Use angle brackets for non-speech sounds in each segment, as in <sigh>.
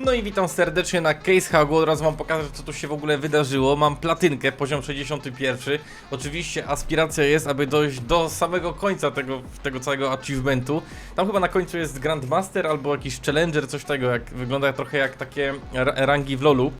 No i witam serdecznie na Case Hagu, od razu wam pokażę co tu się w ogóle wydarzyło. Mam platynkę, poziom 61. Oczywiście aspiracja jest, aby dojść do samego końca tego, tego całego achievementu. Tam chyba na końcu jest Grandmaster albo jakiś Challenger, coś tego, jak wygląda trochę jak takie ra- rangi w LoLu.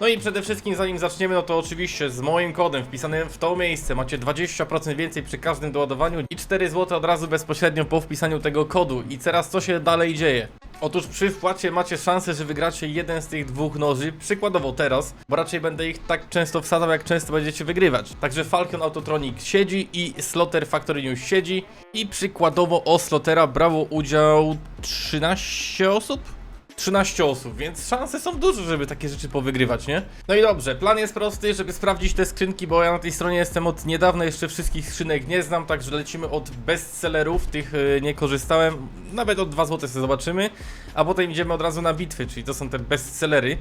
No i przede wszystkim zanim zaczniemy, no to oczywiście z moim kodem wpisanym w to miejsce macie 20% więcej przy każdym doładowaniu i 4 zł od razu bezpośrednio po wpisaniu tego kodu. I teraz co się dalej dzieje? Otóż przy wpłacie macie szansę, że wygracie jeden z tych dwóch noży, przykładowo teraz, bo raczej będę ich tak często wsadzał, jak często będziecie wygrywać. Także Falcon Autotronic siedzi i Slotter Factory News siedzi i przykładowo o Slotera brało udział 13 osób? 13 osób, więc szanse są duże, żeby takie rzeczy powygrywać, nie? No i dobrze, plan jest prosty, żeby sprawdzić te skrzynki, bo ja na tej stronie jestem od niedawna, jeszcze wszystkich skrzynek nie znam, także lecimy od bestsellerów, tych y, nie korzystałem, nawet od 2 zł sobie zobaczymy, a potem idziemy od razu na bitwy, czyli to są te bestsellery.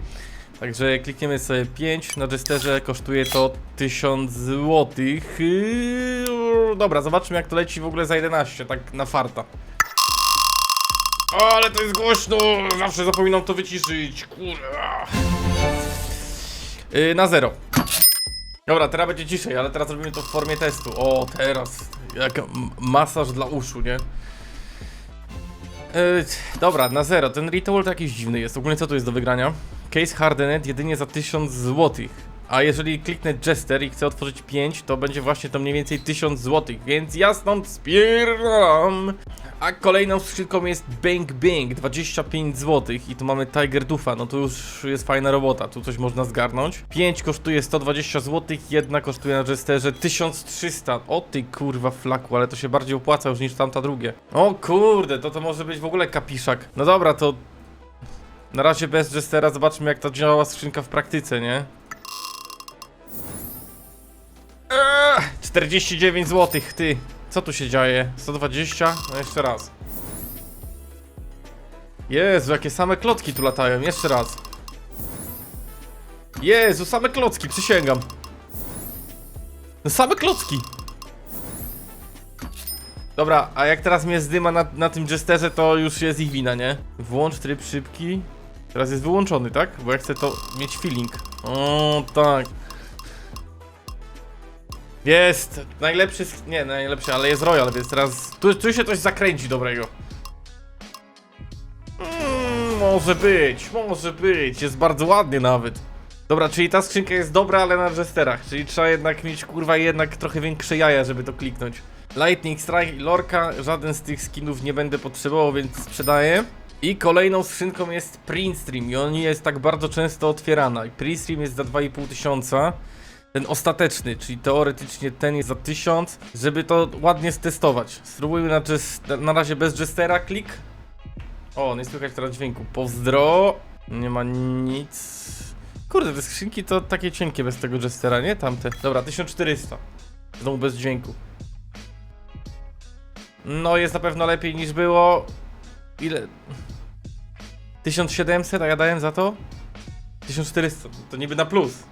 Także klikniemy sobie 5, na Jesterze kosztuje to 1000 zł. Yy, dobra, zobaczmy jak to leci w ogóle za 11, tak na farta. O, ale to jest głośno! Zawsze zapominam to wyciszyć, kurwa. Yy, na zero. Dobra, teraz będzie ciszej, ale teraz robimy to w formie testu. O, teraz. Jak masaż dla uszu, nie? Yy, dobra, na zero. Ten ritual to jakiś dziwny jest. Ogólnie co tu jest do wygrania? Case Hardened jedynie za 1000 zł. A jeżeli kliknę Jester i chcę otworzyć 5, to będzie właśnie to mniej więcej 1000 zł, więc ja stąd spierdalam. A kolejną skrzynką jest Bang Bang, 25 zł i tu mamy Tiger Duffa, no to już jest fajna robota, tu coś można zgarnąć. 5 kosztuje 120 zł, jedna kosztuje na Jesterze 1300. O ty kurwa flaku, ale to się bardziej opłaca już niż tamta drugie. O kurde, to to może być w ogóle kapiszak. No dobra, to na razie bez Jestera zobaczmy jak ta działa skrzynka w praktyce, nie? Eee, 49 zł, ty. Co tu się dzieje? 120? No jeszcze raz. Jezu, jakie same klocki tu latają. Jeszcze raz. Jezu, same klocki, przysięgam. No same klocki. Dobra, a jak teraz mnie zdyma na, na tym Jesterze, to już jest ich wina, nie? Włącz tryb szybki. Teraz jest wyłączony, tak? Bo ja chcę to mieć feeling. O, tak. Jest! Najlepszy, nie najlepszy, ale jest Royal, więc teraz tu, tu się coś zakręci dobrego. Mm, może być, może być, jest bardzo ładnie nawet. Dobra, czyli ta skrzynka jest dobra, ale na jesterach, czyli trzeba jednak mieć kurwa jednak trochę większe jaja, żeby to kliknąć. Lightning Strike i Lorka, żaden z tych skinów nie będę potrzebował, więc sprzedaję. I kolejną skrzynką jest Print Stream i on jest tak bardzo często otwierana. I Print Stream jest za 2,5 tysiąca. Ten ostateczny, czyli teoretycznie ten jest za 1000, żeby to ładnie stestować. Spróbujmy na, na razie bez Jestera, klik. O, nie słychać teraz dźwięku. Pozdro. Nie ma nic. Kurde, te skrzynki to takie cienkie bez tego Jestera, nie? Tamte. Dobra, 1400. Znowu bez dźwięku. No, jest na pewno lepiej niż było. Ile? 1700, a ja dałem za to? 1400, to niby na plus.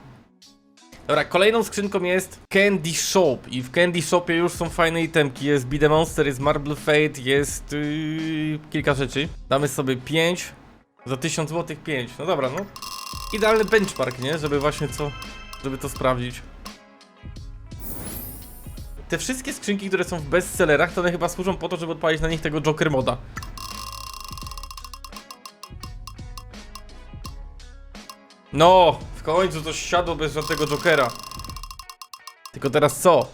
Dobra, kolejną skrzynką jest Candy Shop i w Candy Shopie już są fajne itemki, jest Be The Monster, jest Marble Fate, jest yy, kilka rzeczy. Damy sobie 5, za 1000 zł 5, no dobra, no. Idealny benchmark, nie? Żeby właśnie co, żeby to sprawdzić. Te wszystkie skrzynki, które są w bestsellerach, to one chyba służą po to, żeby odpalić na nich tego Joker moda. No, w końcu coś siadło bez żadnego Jokera. Tylko teraz co?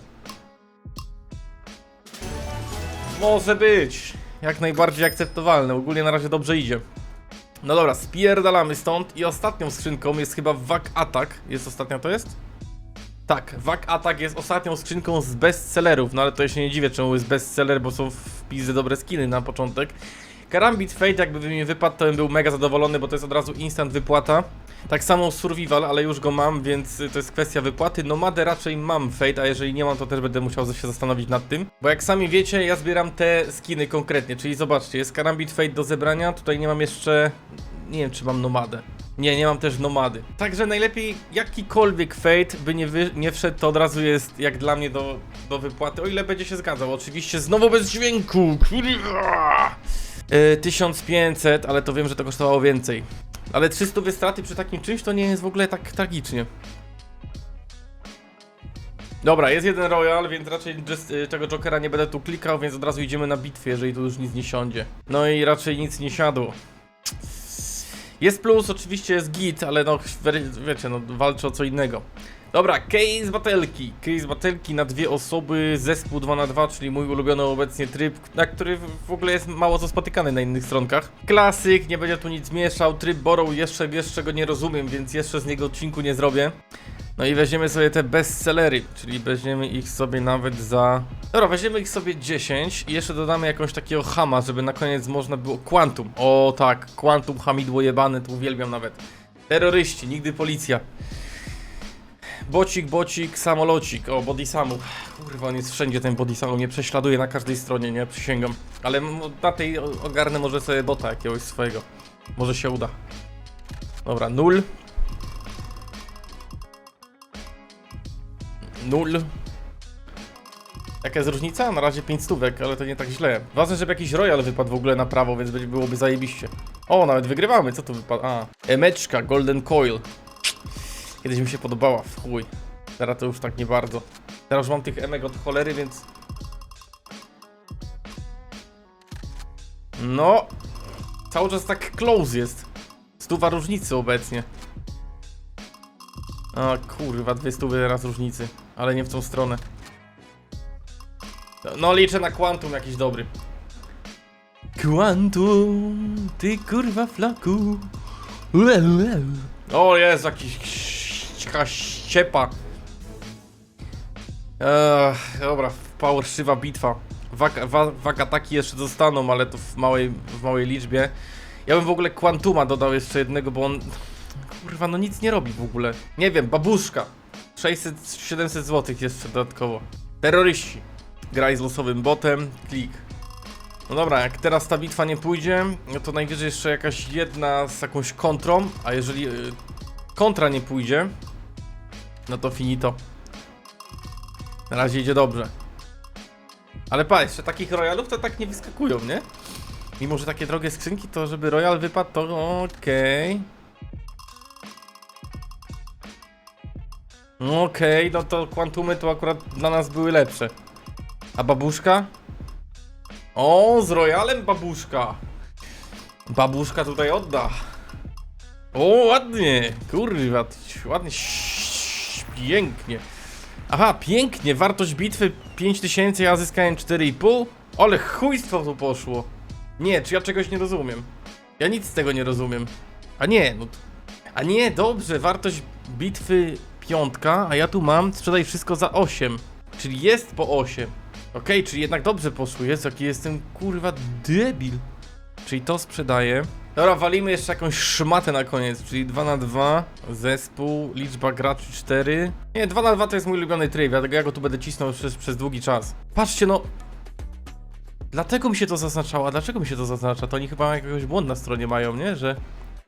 Może być. Jak najbardziej akceptowalne. Ogólnie na razie dobrze idzie. No dobra, spierdalamy stąd i ostatnią skrzynką jest chyba Wak Attack. Jest ostatnia to jest? Tak, Wak Attack jest ostatnią skrzynką z bestsellerów, no ale to ja się nie dziwię czemu jest bestseller, bo są w pizzy dobre skiny na początek. Karambit Fate jakby mi wypadł, to bym był mega zadowolony, bo to jest od razu instant wypłata. Tak samo Survival, ale już go mam, więc to jest kwestia wypłaty. Nomadę raczej mam Fate, a jeżeli nie mam, to też będę musiał się zastanowić nad tym. Bo jak sami wiecie, ja zbieram te skiny konkretnie, czyli zobaczcie, jest Karambit Fate do zebrania, tutaj nie mam jeszcze... Nie wiem, czy mam Nomadę. Nie, nie mam też Nomady. Także najlepiej jakikolwiek Fate by nie, wy, nie wszedł, to od razu jest jak dla mnie do, do wypłaty, o ile będzie się zgadzał. Oczywiście znowu bez dźwięku, kurwa! Yy, 1500, ale to wiem, że to kosztowało więcej. Ale 300 straty przy takim czymś to nie jest w ogóle tak tragicznie. Dobra, jest jeden Royal, więc raczej just, y, tego Jokera nie będę tu klikał, więc od razu idziemy na bitwę, jeżeli tu już nic nie siądzie. No i raczej nic nie siadło. Jest plus, oczywiście jest git, ale no wie- wiecie, no walczę o co innego. Dobra, case batelki. Case batelki na dwie osoby, zespół 2 na 2 czyli mój ulubiony obecnie tryb, na który w ogóle jest mało co spotykany na innych stronkach. Klasyk, nie będzie tu nic mieszał, tryb borrow jeszcze, jeszcze go nie rozumiem, więc jeszcze z niego odcinku nie zrobię. No i weźmiemy sobie te bestsellery, czyli weźmiemy ich sobie nawet za... Dobra, weźmiemy ich sobie 10 i jeszcze dodamy jakąś takiego hama, żeby na koniec można było... Quantum, o tak, Quantum hamidło jebane, to uwielbiam nawet. Terroryści, nigdy policja. Bocik, bocik, samolocik, o body samu. Kurwa, on jest wszędzie ten body samu, mnie prześladuje na każdej stronie, nie? Przysięgam. Ale na tej ogarnę może sobie bota jakiegoś swojego. Może się uda. Dobra, nul. Nul. Jaka jest różnica? Na razie 5 stówek, ale to nie tak źle. Ważne, żeby jakiś royal wypadł w ogóle na prawo, więc byłoby zajebiście. O, nawet wygrywamy, co tu wypadło? A, emeczka, golden coil. Kiedyś mi się podobała, w chuj. Teraz to już tak nie bardzo. Teraz mam tych emek od cholery, więc... No... Cały czas tak close jest. Stuwa różnicy obecnie. A kurwa, dwie stówy teraz różnicy. Ale nie w tą stronę. No liczę na Quantum jakiś dobry. Quantum, ty kurwa flaku. O jest jakiś jakaś ściepa. Dobra, powerszywa bitwa. Wag, wa, wagataki jeszcze zostaną, ale to w małej, w małej liczbie. Ja bym w ogóle Quantuma dodał jeszcze jednego, bo on... Kurwa, no nic nie robi w ogóle. Nie wiem, babuszka. 600-700 zł jeszcze dodatkowo. Terroryści. Graj z losowym botem, klik. No dobra, jak teraz ta bitwa nie pójdzie, no to najwyżej jeszcze jakaś jedna z jakąś kontrą, a jeżeli y, kontra nie pójdzie, no to finito. Na razie idzie dobrze. Ale patrz, takich royalów to tak nie wyskakują, nie? Mimo, że takie drogie skrzynki, to żeby royal wypadł, to okej. Okej, no to kwantumy to akurat dla nas były lepsze. A babuszka? O, z royalem babuszka. Babuszka tutaj odda. O, ładnie. Kurwa, ładnie. Pięknie. Aha, pięknie. Wartość bitwy 5000, ja zyskałem 4,5. Ale chujstwo tu poszło. Nie, czy ja czegoś nie rozumiem? Ja nic z tego nie rozumiem. A nie, no. A nie, dobrze, wartość bitwy piątka, a ja tu mam sprzedaj wszystko za 8. Czyli jest po 8. Okej, czyli jednak dobrze poszło. Jest, jaki jestem kurwa debil. Czyli to sprzedaję. Dobra, walimy jeszcze jakąś szmatę na koniec, czyli 2 na 2 zespół, liczba graczy 4. Nie, 2 na 2 to jest mój ulubiony tryb, dlatego ja go tu będę cisnął przez, przez długi czas. Patrzcie, no. Dlatego mi się to zaznaczało, a dlaczego mi się to zaznacza? To oni chyba jakiegoś błąd na stronie mają, nie? Że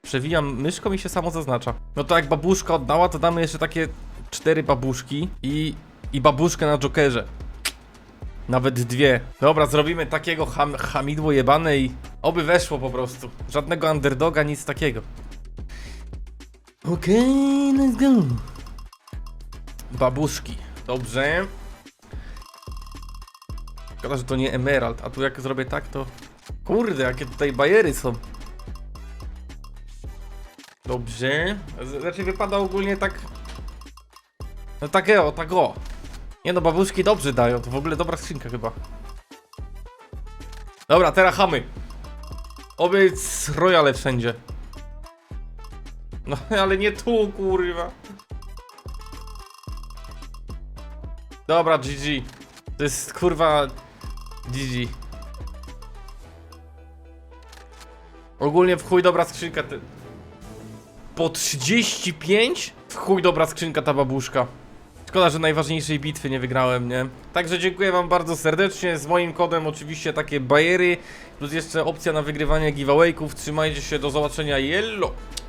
przewijam myszką i się samo zaznacza. No to jak babuszka oddała, to damy jeszcze takie cztery babuszki i, i babuszkę na jokerze. Nawet dwie. Dobra, zrobimy takiego ham, hamidło jebane i oby weszło po prostu. Żadnego underdoga, nic takiego. Okej, let's go. Babuszki. Dobrze. Szkoda, że to nie emerald, a tu jak zrobię tak, to... Kurde, jakie tutaj bajery są. Dobrze. Znaczy wypada ogólnie tak... No tak o, tak o. Nie no, babuszki dobrze dają, to w ogóle dobra skrzynka chyba. Dobra, teraz chamy. Oby royale wszędzie. No, <laughs> ale nie tu, kurwa. Dobra, GG. To jest, kurwa, GG. Ogólnie w chuj dobra skrzynka. Te... Po 35? W chuj dobra skrzynka ta babuszka. Szkoda, że najważniejszej bitwy nie wygrałem, nie? Także dziękuję wam bardzo serdecznie. Z moim kodem oczywiście takie bajery, plus jeszcze opcja na wygrywanie giveawayków. Trzymajcie się, do zobaczenia. Yellow!